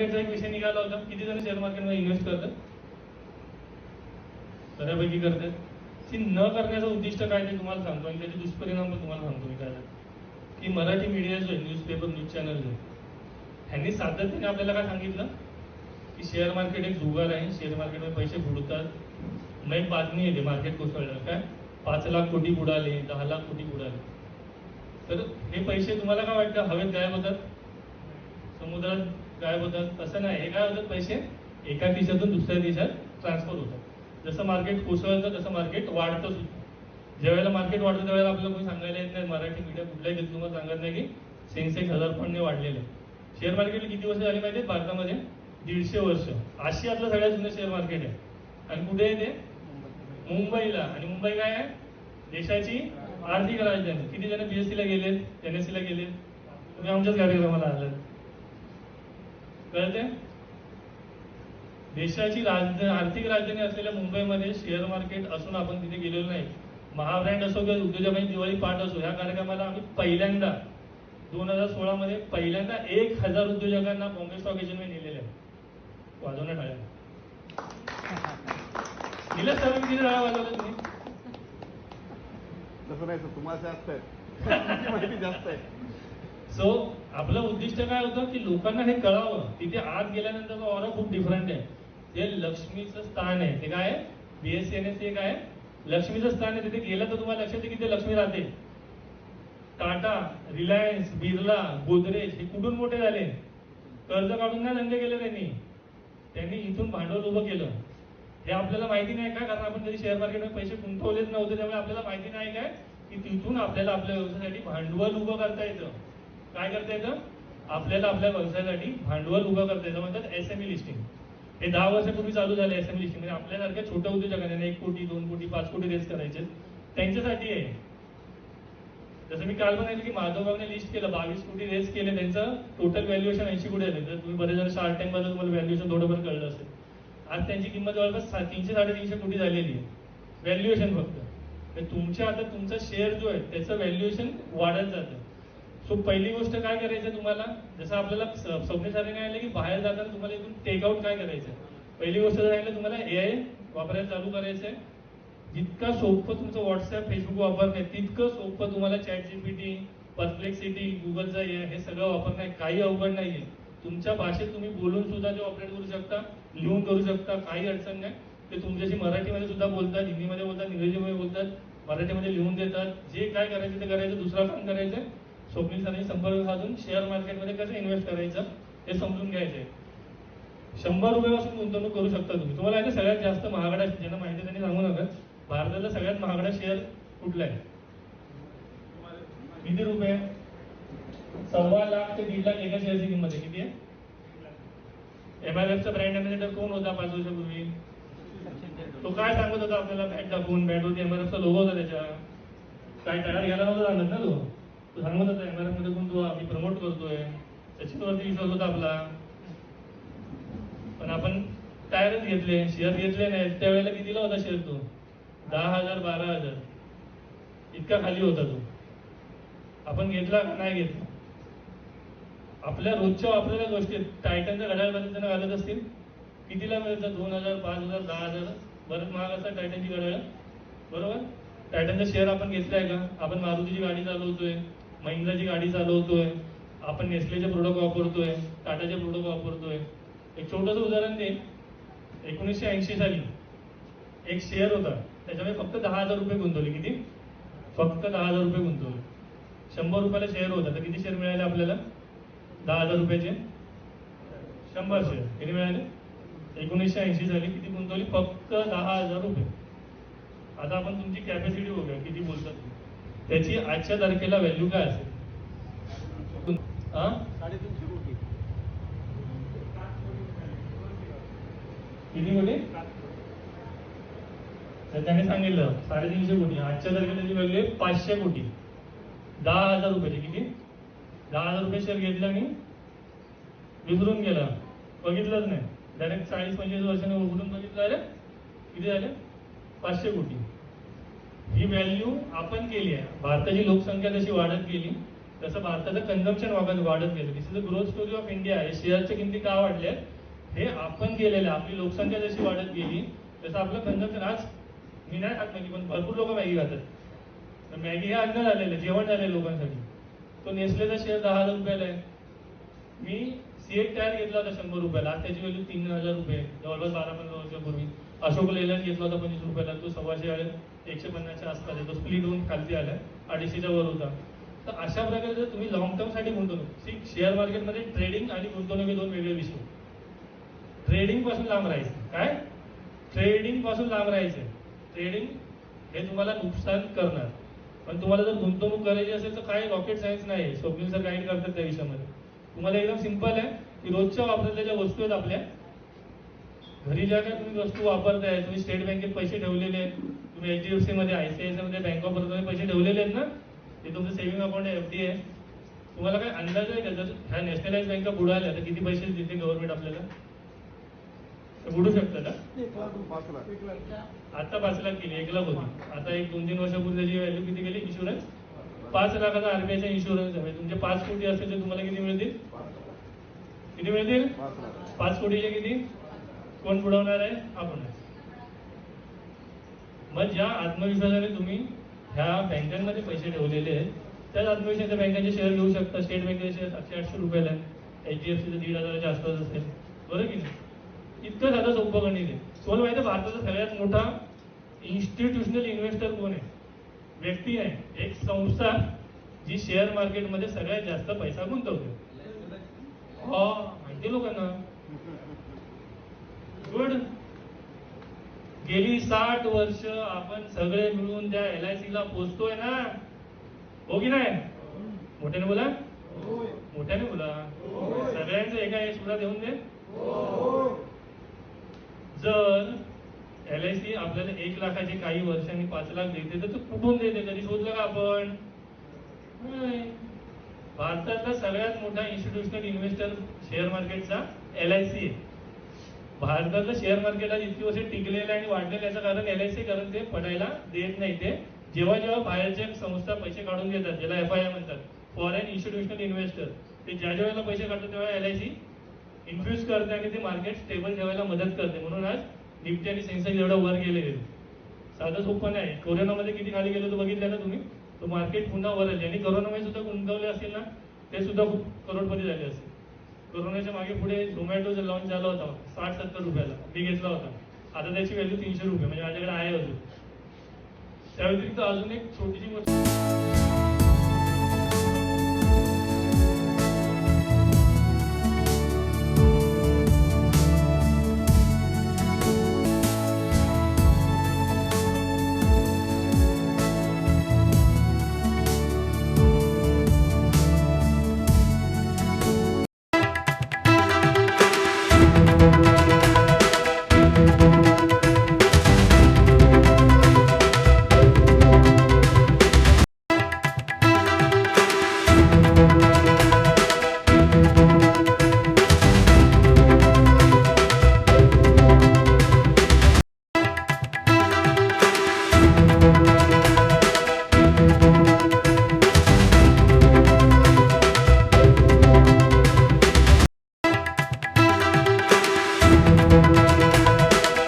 मार्केटचा एक विषय निघाला होता. किती जण शेअर मार्केटमध्ये इन्व्हेस्ट करतात. बऱ्यापैकी करतात. ती न करण्याचं उद्दिष्ट काय ते तुम्हाला सांगतो आणि त्याचे दुष्परिणाम पण तुम्हाला सांगतो मी काय की मराठी मीडिया जो आहे न्यूजपेपर न्यूज चॅनल जो आहे ह्यांनी सातत्याने आपल्याला काय सांगितलं? की शेअर मार्केट एक जुगार आहे. शेअर मार्केटमध्ये पैसे बुडतात. मग एक बातमी येते मार्केट कोसळलं काय? पाच लाख कोटी बुडाले दहा लाख कोटी बुडाले. तर हे पैसे तुम्हाला काय वाटतं? हवेत गायब होतात? समुद्रात गायब होतात तसं नाही. हे काय होतात पैसे एका देशातून दुसऱ्या देशात ट्रान्सफर होतात. जसं मार्केट कोसळतं तसं मार्केट वाढतं सुद्धा. ज्यावेळेला मार्केट वाढतं त्यावेळेला आपल्याला कोणी सांगायला येत नाही. मराठी मीडिया कुठल्याही घेतलं तुम्हाला सांगत नाही की सेन्सेक्स हजार पॉईंटने वाढलेलं. आहे शेअर मार्केट किती वर्ष झाली माहिती भारतामध्ये दीडशे वर्ष. आशियातलं सगळ्यात जुनं शेअर मार्केट आहे. आणि कुठे आहे ते? मुंबईला. आणि मुंबई काय आहे? देशाची आर्थिक राजधानी. किती जण बीएससी ला एन एनएससी ला गेलेत? तुम्ही आमच्याच कार्यक्रमाला आलात. कळते देशाची राजधानी आर्थिक राजधानी असलेल्या मुंबईमध्ये शेअर मार्केट असून आपण तिथे गेलेलो नाही. महाब्रँड असो किंवा उद्योजकांची दिवाळी पाठ असो या कार्यक्रमाला आम्ही पहिल्यांदा दोन हजार सोळा मध्ये पहिल्यांदा एक हजार उद्योजकांना बॉम्बे स्टॉक एक्सचेंजमध्ये नेलेले आहे. वाजवण्या टाळ्या निलेश सर किती टाळ्या वाजवल्या तुम्ही? तसं नाही सर तुम्हाला जास्त आहे माहिती जास्त आहे. सो आपलं उद्दिष्ट काय होतं की लोकांना हे कळावं. तिथे आत गेल्यानंतर ऑरा खूप डिफरंट आहे. ते लक्ष्मीचं स्थान आहे ते काय आहे? बीएससी एन एस काय आहे? लक्ष्मीचं स्थान आहे तिथे गेलं तर तुम्हाला लक्षात येईल की ते लक्ष्मी राहते. टाटा रिलायन्स बिर्ला गोदरेज हे कुठून मोठे झाले? कर्ज काढून नाही धंदे केले त्यांनी. त्यांनी इथून भांडवल उभं केलं. हे आपल्याला माहिती नाही का? कारण आपण कधी शेअर मार्केटमध्ये पैसे गुंतवलेच नव्हते त्यामुळे आपल्याला माहिती नाही काय? की तिथून आपल्याला आपल्या व्यवसायासाठी भांडवल उभं करता येतं. काय करता येतं? आपल्याला आपल्या व्यवसायासाठी भांडवल उभं करता येतं. म्हणतात एस एम लिस्टिंग हे दहा वर्षापूर्वी चालू झालं एस एम लिस्टिंग म्हणजे आपल्यासारख्या छोट्या उद्योजकांना एक कोटी दोन कोटी पाच कोटी रेस करायचे. त्यांच्यासाठी आहे. जसं मी काल म्हणाले की माधवबाबने लिस्ट केलं बावीस कोटी रेस केले. त्यांचं टोटल व्हॅल्युएशन ऐंशी कोटी आले. तर तुम्ही बरेच जण शार्क टँकबद्दल तुम्हाला व्हॅल्युएशन थोडंफार कळलं असेल. आज त्यांची किंमत जवळपास तीनशे साडेतीनशे कोटी झालेली आहे. व्हॅल्युएशन फक्त. तुमच्या आता तुमचा शेअर जो आहे त्याचं व्हॅल्युएशन वाढत जातं. सो पहिली गोष्ट काय करायचं तुम्हाला? जसं आपल्याला स्वप्ने सारे काय आलं की बाहेर जाताना तुम्हाला इथून टेकआउट काय करायचं पहिली गोष्ट जर सांगितलं तुम्हाला ए आय वापरायला चालू करायचं आहे जितका सोपं तुमचं व्हॉट्सअप फेसबुक वापरणं आहे तितकं सोपं तुम्हाला चॅट जीपीटी परप्लेक्सिटी गुगलचा हे हे सगळं वापरणं आहे काही अवघड नाहीये. तुमच्या भाषेत तुम्ही बोलून सुद्धा ते ऑपरेट करू शकता लिहून करू शकता. काही अडचण नाही. ते तुमच्याशी मराठीमध्ये सुद्धा बोलतात हिंदीमध्ये बोलतात इंग्रजीमध्ये बोलतात मराठीमध्ये लिहून देतात. जे काय करायचं ते करायचं दुसरं काम करायचं. स्वप्नील सरांनी संपर्क साधून शेअर मार्केटमध्ये कसं इन्व्हेस्ट करायचं हे समजून घ्यायचंय. शंभर रुपयापासून गुंतवणूक करू शकता तुम्ही. तुम्हाला आहे ना सगळ्यात जास्त महागडा ज्यांना माहिती त्यांनी सांगू नका भारतातला सगळ्यात महागडा शेअर कुठला आहे? किती रुपये? सव्वा लाख ते दीड लाख एका शेअरची किंमत आहे. किती आहे? एम आय एफचा ब्रँड अँबॅसेडर कोण होता पाच वर्षापूर्वी? तो काय सांगत होता आपल्याला? बॅट दाखवून बॅटवरती एम आर एफचा लोगो होता त्याच्या. काय तयार घ्यायला नव्हता सांगत ना तो? तो सांगत होता एम आरमध्ये तो आम्ही प्रमोट करतोय. त्याच्यावरती विश्वास होता आपला. पण आपण टायरच घेतले. शेअर घेतले नाही. त्यावेळेला कितीला होता शेअर तो. दहा हजार बारा हजार. इतका खाली होता तो. आपण घेतला का नाही घेतला आपल्या रोजच्या वापरलेल्या गोष्टी टायटनच्या घड्याळ बरेच घालत असतील. कितीला मिळतं? दोन हजार पाच हजार दहा हजार? बरंच महाग असतात टायटनची घड्याळ बरोबर? टायटनचा शेअर आपण घेतलाय का? आपण मारुतीची गाडी चालवतोय. महिंद्राची गाडी चालवतोय. आपण नेस्लेचे प्रोडक्ट वापरतोय टाटाचे प्रोडक्ट वापरतोय. एक छोटंसं उदाहरण दे एकोणीसशे ऐंशी साली एक शेअर होता. त्याच्यामध्ये फक्त दहा हजार रुपये गुंतवले. किती? फक्त दहा हजार रुपये गुंतवले. शंभर रुपयाला शेअर होता. तर किती शेअर मिळाले आपल्याला? दहा हजार रुपयाचे. शंभर शेअर किती मिळाले? एकोणीसशे ऐंशी साली किती गुंतवली? फक्त दहा हजार रुपये. आता आपण तुमची कॅपॅसिटी बघूया. किती बोलतात? त्याची आजच्या तारखेला व्हॅल्यू काय असेल? हा? कोटी किती कोटी तर त्याने सांगितलं साडेतीनशे कोटी आजच्या तारखेला त्याची व्हॅल्यू आहे पाचशे कोटी. दहा हजार रुपयाची किती? दहा हजार रुपये शेअर घेतला आणि विसरून गेला. बघितलंच नाही. डायरेक्ट चाळीस पंचवीस वर्षाने उघडून बघितलं अरे किती झाले? पाचशे कोटी. ही व्हॅल्यू आपण केली आहे भारताची लोकसंख्या जशी वाढत गेली तसं भारताचं कन्झम्पशन वाढत वाढत गेलं. This is a growth story of India हे शेअरच्या किमती का वाढल्या हे आपण केलेलं आहे. आपली लोकसंख्या जशी वाढत गेली तसं आपलं कन्झम्पशन आज मी नाही खात मॅगी पण भरपूर लोक मॅगी खातात. तर मॅगी हे अन्न झालेलं आहे, जेवण झालंय लोकांसाठी. तो नेसलेचा शेअर दहा हजार रुपयाला आहे. मी सीएट टायर घेतला होता शंभर रुपयाला. आज त्याची व्हॅल्यू तीन हजार रुपये जवळपास बारा पंधरा वर्षापूर्वी. अशोक लेलँड घेतला होता पंचवीस रुपयाला. तो सव्वाशे एकशे पन्नासच्या आसपास आहे. तो स्प्लिट होऊन खालती आलाय अडीचशेच्या वर होता. तर अशा प्रकारे जर तुम्ही लॉंग टर्मसाठी गुंतवणूक सी शेअर मार्केटमध्ये ट्रेडिंग आणि गुंतवणूक हे दोन वेगळे विषय ट्रेडिंगपासून लांब राहायचं. काय? ट्रेडिंगपासून लांब राहायचं. ट्रेडिंग हे तुम्हाला नुकसान करणार. पण तुम्हाला जर गुंतवणूक करायची असेल तर काही रॉकेट सायन्स नाही स्वप्नील सर गाईड करतात त्या विषयामध्ये. तुम्हाला एकदम सिंपल आहे. की रोजच्या वापरलेल्या ज्या वस्तू आहेत आपल्या. घरी ज्या काय तुम्ही वस्तू वापरताय तुम्ही स्टेट बँकेत पैसे ठेवलेले आहेत तुम्ही एच डी एफ सी मध्ये आयसीआयसीआयमध्ये बँक ऑफ बरोबर पैसे ठेवलेले आहेत ना ते तुमचं सेव्हिंग अकाउंट आहे एफ डी आहे तुम्हाला काय अंदाज आहे का? जर ह्या नॅशनलाइज बँका बुडाल्या तर किती पैसे देते गव्हर्नमेंट आपल्याला? ते बुडू शकतं का? पाच लाख. आता पाच लाख केली एक लाख होती. आता एक दोन तीन वर्षापूर्वी त्याची व्हॅल्यू किती गेली? इन्शुरन्स पाच लाखाचा आरबीआयचा इन्शुरन्स आहे. म्हणजे तुमचे पाच कोटी असेल तर तुम्हाला किती मिळतील? किती मिळतील? पाच कोटीचे किती? कोण बुडवणार आहे? आपणच. मग ज्या आत्मविश्वासाने तुम्ही ह्या बँकांमध्ये पैसे ठेवलेले आहेत त्याच आत्मविश्वासाच्या बँकांचे शेअर घेऊ शकता. स्टेट बँकेचे शेअर सातशे आठशे रुपयाला आहे. एच डी एफ सीचं दीड हजाराच्या आसपास असेल. बरं की नाही? इतकं साधं सोपं गणित आहे. तुम्हाला माहिती आहे भारताचा सगळ्यात मोठा इन्स्टिट्यूशनल इन्व्हेस्टर कोण आहे? व्यक्ती आहे. एक संस्था जी शेअर मार्केटमध्ये सगळ्यात जास्त पैसा गुंतवते. हा माहिती लोकांना? गुड गेली साठ वर्ष आपण सगळे मिळून त्या एल आय सी ला पोचतोय ना. हो की नाही? मोठ्याने बोला. मोठ्याने बोला. सगळ्यांचं एका एक सुद्धा देऊन दे. जर एल आय सी आपल्याला एक लाखाचे काही वर्षांनी पाच लाख देते तर तो कुठून देते? कधी शोधलं का आपण? भारतातला सगळ्यात मोठा इन्स्टिट्यूशनल इन्व्हेस्टर शेअर मार्केटचा एल आय सी आहे. भारताचं शेअर मार्केट आज इतकी वर्ष टिकलेलं आणि वाढलेलं याचं कारण एल आय सी कारण ते पडायला देत नाही. ते जेव्हा जेव्हा बाहेरच्या संस्था पैसे काढून घेतात ज्याला एफ आय आय म्हणतात फॉरेन इन्स्टिट्यूशनल इन्व्हेस्टर ते ज्या ज्या वेळेला पैसे काढतात तेव्हा एल आय सी इन्फ्युज करते आणि ते मार्केट स्टेबल ठेवायला मदत करते. म्हणून आज निफ्टी आणि सेन्सेक्स एवढं वर गेले साधं सोपं नाही. कोरोनामध्ये किती खाली गेलो तो बघितलं ना तुम्ही? तो मार्केट पुन्हा वर आले. आणि कोरोनामध्ये सुद्धा गुंतवले असतील ना ते सुद्धा खूप करोडपती झाले असतील. कोरोनाच्या मागे पुढे झोमॅटो जो लॉन्च झाला होता साठ सत्तर रुपयाला मी घेतला होता. आता त्याची व्हॅल्यू तीनशे रुपये म्हणजे माझ्याकडे आहे अजून. त्या व्यतिरिक्त अजून एक छोटीशी गोष्ट